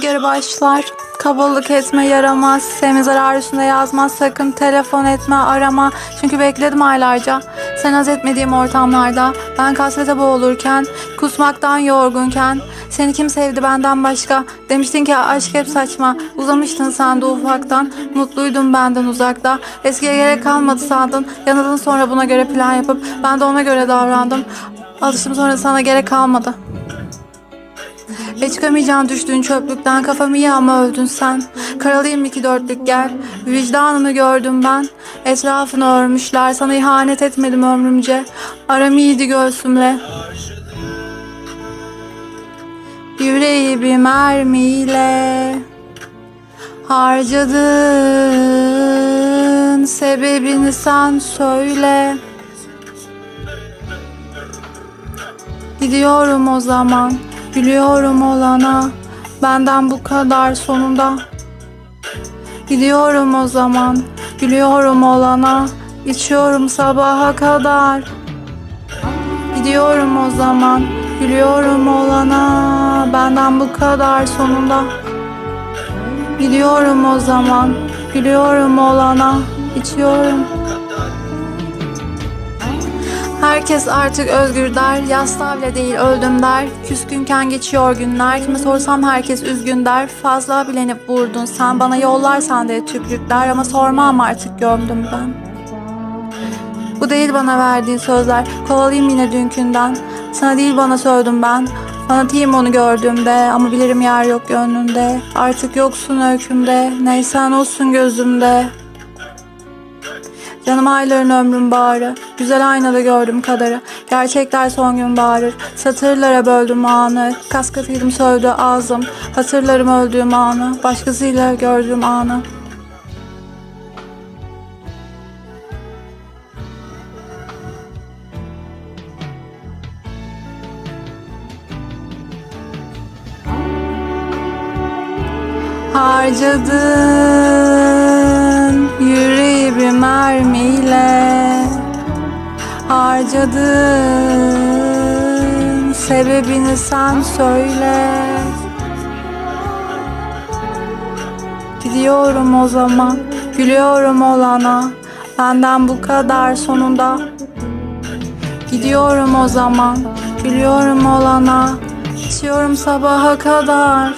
geri başlar. Kabalık etme yaramaz. Sevme zarar üstünde yazmaz. Sakın telefon etme arama. Çünkü bekledim aylarca. Sen haz etmediğim ortamlarda. Ben kasvete boğulurken. Kusmaktan yorgunken. Seni kim sevdi benden başka? Demiştin ki aşk hep saçma. Uzamıştın sen de ufaktan. Mutluydum benden uzakta. Eskiye gerek kalmadı sandın. Yanıldın sonra buna göre plan yapıp. Ben de ona göre davrandım. Alıştım sonra sana gerek kalmadı. E çıkamayacağın düştüğün çöplükten kafam iyi ama öldün sen. Karalıyım iki dörtlük gel. Vicdanını gördüm ben. Etrafını örmüşler. Sana ihanet etmedim ömrümce. Aram iyiydi göğsümle. Yüreği bir mermiyle harcadın. Sebebini sen söyle. Gidiyorum o zaman, gülüyorum olana, benden bu kadar sonunda. Gidiyorum o zaman, gülüyorum olana, içiyorum sabaha kadar. Gidiyorum o zaman, gülüyorum olana, benden bu kadar sonunda. Gidiyorum o zaman, gülüyorum olana, içiyorum. Herkes artık özgür der, yasla bile değil öldüm der. Küskünken geçiyor günler, kime sorsam herkes üzgün der. Fazla bilenip vurdun sen, bana yollarsan de tükrükler ama sormam artık gömdüm ben. Bu değil bana verdiğin sözler, kovalayayım yine dünkünden. Sana değil bana sövdüm ben, fanatiyim onu gördüğümde ama bilirim yer yok gönlünde. Artık yoksun öykümde, neysen olsun gözümde. Canım ayların ömrüm bağrı. Güzel aynada gördüm kadarı Gerçekler son gün bağırır. Satırlara böldüm anı. Kaskatıydım sövdü ağzım. Hatırlarım öldüğüm anı. Başkasıyla gördüğüm anı. Harcadın Harcadın sebebini sen söyle. Gidiyorum o zaman gülüyorum olana. Benden bu kadar sonunda. Gidiyorum o zaman gülüyorum olana. İçiyorum sabaha kadar